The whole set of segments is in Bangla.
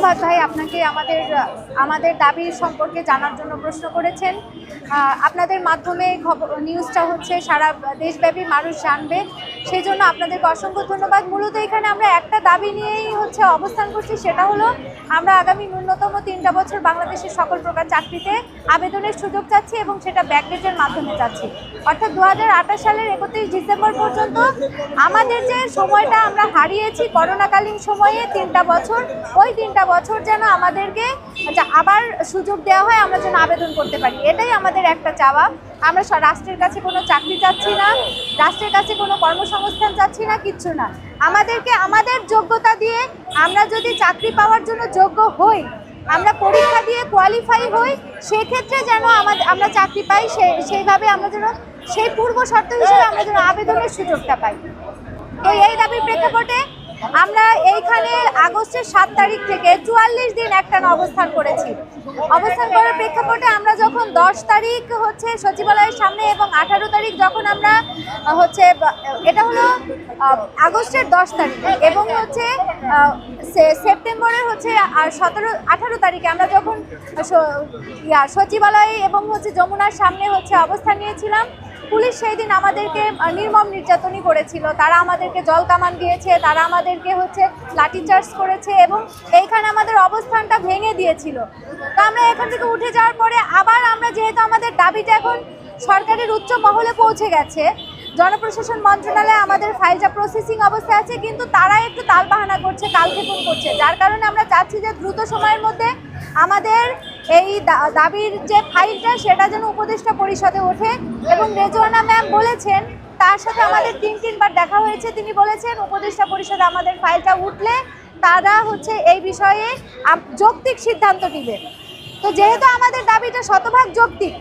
ধন্যবাদ ভাই আপনাকে আমাদের আমাদের দাবি সম্পর্কে জানার জন্য প্রশ্ন করেছেন। আপনাদের মাধ্যমে নিউজটা হচ্ছে সারা দেশব্যাপী মানুষ জানবে। সেই জন্য আপনাদেরকে অসংখ্য ধন্যবাদ। মূলত এখানে আমরা একটা দাবি নিয়েই হচ্ছে অবস্থান করছি, সেটা হলো আমরা আগামী ন্যূনতম তিনটা বছর বাংলাদেশের সকল প্রকার চাকরিতে আবেদনের সুযোগ চাচ্ছি এবং সেটা ব্যাকডেটের মাধ্যমে চাচ্ছি। অর্থাৎ দু হাজার আঠাশ সালের একত্রিশ ডিসেম্বর পর্যন্ত আমাদের যে সময়টা আমরা হারিয়েছি, করোনাকালীন সময়ে তিনটা বছর, ওই তিনটা বছর যেন আমাদেরকে আবার সুযোগ দেওয়া হয়, আমরা যেন আবেদন করতে পারি। এটাই আমাদের একটা চাওয়া। আমরা রাষ্ট্রের কাছে কোনো চাকরি চাচ্ছি না, রাষ্ট্রের কাছে কোনো কর্মসংস্থান চাচ্ছি না, কিচ্ছু না। আমাদেরকে, আমাদের যোগ্যতা দিয়ে আমরা যদি চাকরি পাওয়ার জন্য যোগ্য হই, আমরা পরীক্ষা দিয়ে কোয়ালিফাই হই, সেক্ষেত্রে যেন আমাদের আমরা চাকরি পাই, সে, সেইভাবে আমরা যেন, সেই পূর্ব শর্ত হিসেবে আমরা যেন আবেদনের সুযোগটা পাই। তো এই দাবির প্রেক্ষাপটে আমরা এইখানে আগস্টের সাত তারিখ থেকে চুয়াল্লিশ দিন একটানা অবস্থান করেছি। অবস্থান করার প্রেক্ষাপটে আমরা যখন দশ তারিখ হচ্ছে সচিবালয়ের সামনে এবং আঠারো তারিখ যখন আমরা হচ্ছে এটা হলো আগস্টের দশ তারিখ এবং হচ্ছে সেপ্টেম্বরের হচ্ছে সতেরো, আঠারো তারিখে আমরা যখন সচিবালয়ে এবং হচ্ছে যমুনার সামনে হচ্ছে অবস্থান নিয়েছিলাম পুলিশ সেই দিন আমাদেরকে নির্মম নির্যাতনই করেছিল। তারা আমাদেরকে জল কামান দিয়েছে, তারা আমাদেরকে হচ্ছে লাঠিচার্জ করেছে এবং এইখানে আমাদের অবস্থানটা ভেঙে দিয়েছিল। তো আমরা এখান থেকে উঠে যাওয়ার পরে আবার আমরা যেহেতু আমাদের দাবিটা এখন সরকারের উচ্চ মহলে পৌঁছে গেছে, জনপ্রশাসন মন্ত্রণালয়ে আমাদের ফাইলটা প্রসেসিং অবস্থায় আছে, কিন্তু তারা একটু তালবাহানা করছে কালক্ষেপণ করছে। যার কারণে আমরা চাচ্ছি যে দ্রুত সময়ের মধ্যে আমাদের এই দাবির যে ফাইলটা সেটা যেন উপদেষ্টা পরিষদে ওঠে এবং রেজওয়ানা ম্যাম বলেছেন, তার সাথে আমাদের তিন তিনবার দেখা হয়েছে। তিনি বলেছেন, উপদেষ্টা পরিষদে আমাদের ফাইলটা উঠলে তারা হচ্ছে এই বিষয়ে যৌক্তিক সিদ্ধান্ত নেবে। তো যেহেতু আমাদের দাবিটা শতভাগ যৌক্তিক,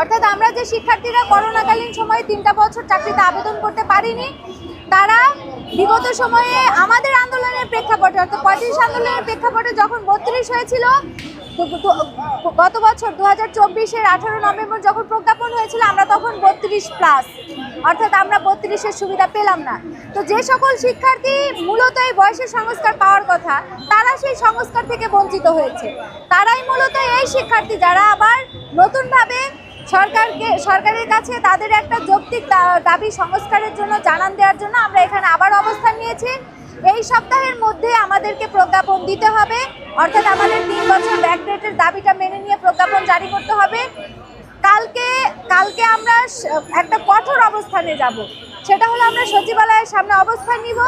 অর্থাৎ আমরা যে শিক্ষার্থীরা করোনাকালীন সময়ে তিনটা বছর চাকরিতে আবেদন করতে পারিনি, তারা বিগত সময়ে আমাদের আন্দোলনের প্রেক্ষাপটে, অর্থাৎ পঁয়ত্রিশ আন্দোলনের প্রেক্ষাপটে যখন বত্রিশ হয়েছিল গত বছর দু হাজার চব্বিশের আঠারো নভেম্বর যখন প্রজ্ঞাপন হয়েছিল, আমরা তখন বত্রিশ প্লাস অর্থাৎ আমরা বত্রিশের সুবিধা পেলাম না। তো যে সকল শিক্ষার্থী মূলত এই বয়সের সংস্কার পাওয়ার কথা, তারা সেই সংস্কার থেকে বঞ্চিত হয়েছে। তারাই মূলত এই শিক্ষার্থী যারা আবার নতুনভাবে সরকারকে, সরকারের কাছে তাদের একটা যৌক্তিক দাবি সংস্কারের জন্য, জানান দেওয়ার জন্য আমরা এখানে আবার অবস্থান নিয়েছি। এই সপ্তাহের মধ্যে আমাদেরকে প্রজ্ঞাপন দিতে হবে। অর্থাৎ আমাদের তিন বছর ব্যাকডেটের দাবিটা মেনে নিয়ে প্রজ্ঞাপন জারি করতে হবে। কালকে কালকে আমরা একটা কঠোর অবস্থানে যাব। সেটা হলো আমরা সচিবালয়ের সামনে অবস্থান নিব।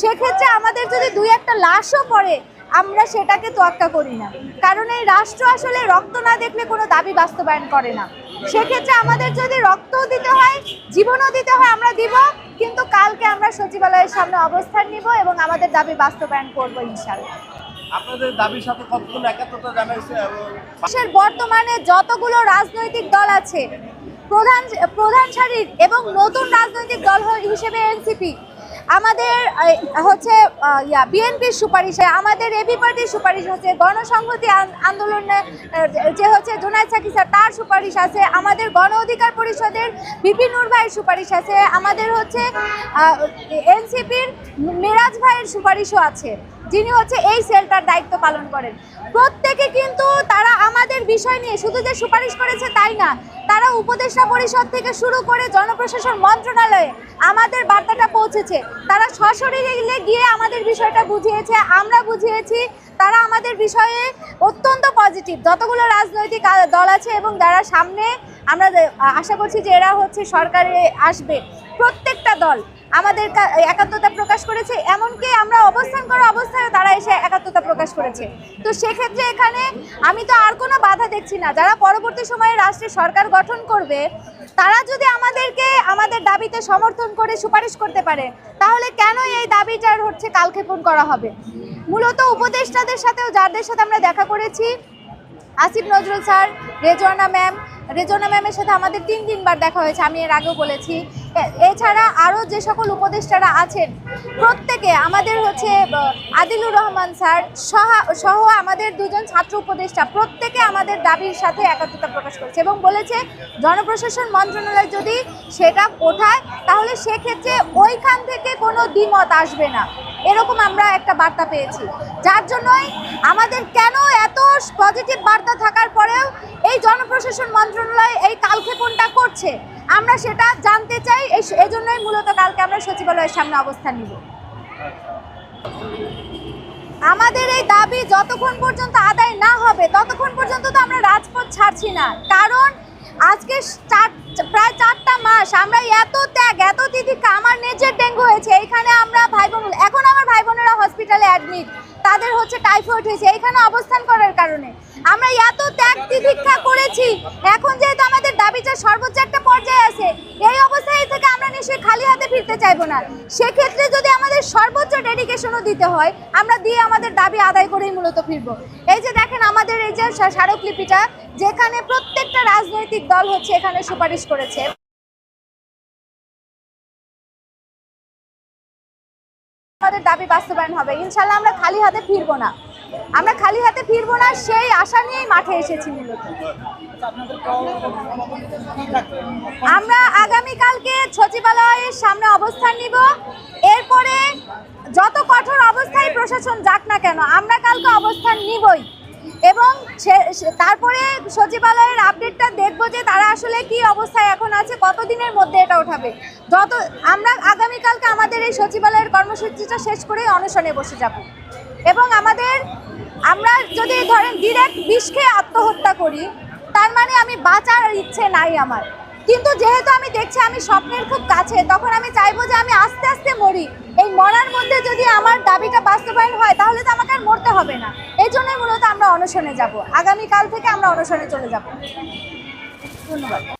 সেক্ষেত্রে আমাদের যদি দুই একটা লাশও পড়ে, আমরা সেটাকে তোয়াক্কা করি না। কারণ এই রাষ্ট্র আসলে রক্ত না দেখলে কোনো দাবি বাস্তবায়ন করে না। সেক্ষেত্রে আমাদের যদি রক্তও দিতে হয় জীবনও দিতে হয় আমরা দিব কিন্তু কালকে আমরা সচিবালয়ের সামনে অবস্থান নিব এবং আমাদের দাবি বাস্তবায়ন করব ইনশাল্লাহ আপনাদের দাবির সাথে কতগুলো একাত্মতা জানাইছে দেশের বর্তমানে যতগুলো রাজনৈতিক দল আছে প্রধান প্রধান সারির এবং নতুন রাজনৈতিক দল হিসেবে এনসিপি। আমাদের হচ্ছে ইয়া, বিএনপির সুপারিশে, আমাদের এবি পার্টির সুপারিশ আছে, গণসংহতি আন- আন্দোলনে যে হচ্ছে জুনায়দ সাকি স্যার, তার সুপারিশ আছে, আমাদের গণ অধিকার পরিষদের বিপিন নুর ভাইয়ের সুপারিশ আছে, আমাদের হচ্ছে এনসিপির মিরাজ ভাইয়ের সুপারিশও আছে। যিনি হচ্ছে এই সেলটার দায়িত্ব পালন করেন। প্রত্যেকে কিন্তু তারা আমাদের বিষয় নিয়ে শুধু যে সুপারিশ করেছে তাই না, তারা উপদেষ্টা পরিষদ থেকে শুরু করে জনপ্রশাসন মন্ত্রণালয়ে আমাদের বার্তাটা পৌঁছেছে। তারা সশরীরে গিয়ে আমাদের বিষয়টা বুঝিয়েছে, আমরা বুঝিয়েছি, তারা আমাদের বিষয়ে অত্যন্ত পজিটিভ যতগুলো রাজনৈতিক দল আছে এবং যারা সামনে, আমরা আশা করছি যে এরা হচ্ছে সরকারে আসবে। প্রত্যেকটা দল আমাদের একাত্মতা প্রকাশ করেছে, এমনকি আমরা অবস্থান করা অবস্থায় তারা এসে একাত্মতা প্রকাশ করেছে। তো সেক্ষেত্রে এখানে আমি তো আর কোনো বাধা দেখছি না। যারা পরবর্তী সময়ে রাষ্ট্রের সরকার গঠন করবে, তারা যদি আমাদেরকে আমাদের দাবিতে সমর্থন করে, সুপারিশ করতে পারে, তাহলে কেন এই দাবিটার হচ্ছে কালক্ষেপণ করা হবে? মূলত উপদেষ্টাদের সাথেও, যাদের সাথে আমরা দেখা করেছি, আসিফ নজরুল স্যার, রেজওয়ানা ম্যাম রেজওয়ানা ম্যামের সাথে আমাদের তিন তিনবার দেখা হয়েছে, আমি এর আগেও বলেছি। এছাড়া আরও যে সকল উপদেষ্টারা আছেন, প্রত্যেকে আমাদের হচ্ছে আদিলুর রহমান স্যার সহ সহ আমাদের দুজন ছাত্র উপদেষ্টা, প্রত্যেকে আমাদের দাবির সাথে একাত্মতা প্রকাশ করেছে এবং বলেছে, জনপ্রশাসন মন্ত্রণালয় যদি সেটা ওঠায়, তাহলে সেক্ষেত্রে ওইখান থেকে কোনো দ্বিমত আসবে না। এরকম আমরা একটা বার্তা পেয়েছি। যার জন্যই আমাদের কেন এত পজিটিভ বার্তা থাকার পরেও এই জনপ্রশাসন মন্ত্রণালয় এই কালক্ষেপণটা করছে, আমরা সেটা জানতে চাই, এই এজন্যই মূলত কালকে আমরা সচিবালয়ের সামনে অবস্থান নিব। আমাদের এই দাবি যতক্ষণ পর্যন্ত আদায় না হবে, ততক্ষণ পর্যন্ত তো আমরা রাজপথ ছাড়ছি না। কারণ আজকে চার প্রায় চারটা মাস আমরা এত ত্যাগ, এত তিতিক্ষা আমার নিজের ডেঙ্গু হয়েছে। এখানে আমরা ভাই বোন, এখন আমার ভাই বোনেরা হসপিটালে অ্যাডমিট তাদের হচ্ছে টাইফয়েড হয়েছে এখানে অবস্থান করার কারণে। আমরা এত ত্যাগ তিতিক্ষা করেছি। এখন যেহেতু আমাদের দাবিটা সর্বোচ্চ একটা পর্যায়ে আছে, এই অবস্থায় আমরা নিশ্চয়ই খালি হাতে ফিরতে চাইব না। সেক্ষেত্রে যদি আমাদের সর্বোচ্চ ডেডিকেশনও দিতে হয়, আমরা দিয়ে আমাদের দাবি আদায় করেই মূলত ফিরবো। এই যে দেখেন আমাদের এই যে স্মা- স্মারকলিপিটা, যেখানে প্রত্যেকটা রাজনৈতিক দল হচ্ছে এখানে সুপারিশ করেছে। আমাদের দাবি বাস্তবায়ন হবে। ইনশাল্লাহ আমরা খালি হাতে ফিরবো না। আমরা খালি হাতে ফিরবো না, সেই আশা নিয়েই মাঠে এসেছি মূলত। আমরা আগামীকালকে সচিবালয়ের সামনে অবস্থান নিব। এরপরে যত কঠোর অবস্থায় প্রশাসন যাক না কেন, আমরা কালকে অবস্থান নিবই। এবং তারপরে সচিবালয়ের আপডেটটা দেখব যে তারা আসলে কি অবস্থায় এখন আছে, কতদিনের মধ্যে এটা ওঠাবে। যত, আমরা আগামীকালকে আমাদের এই সচিবালয়ের কর্মসূচিটা শেষ করেই অনশনে বসে যাব। এবং আমাদের, আমরা যদি ধরেন ডিরেক্ট বিষ খেয়ে আত্মহত্যা করি তার মানে আমি বাঁচার ইচ্ছে নাই আমার। কিন্তু যেহেতু আমি দেখছি আমি স্বপ্নের খুব কাছে, তখন আমি চাইব যে আমি আস্তে আস্তে মরি। এই মরার মধ্যে যদি আমার দাবিটা বাস্তবায়ন হয়, তাহলে তো আমাকে আর মরতে হবে না। এই জন্যই মূলত আমরা অনশনে যাব। আগামীকাল থেকে আমরা অনশনে চলে যাব। ধন্যবাদ।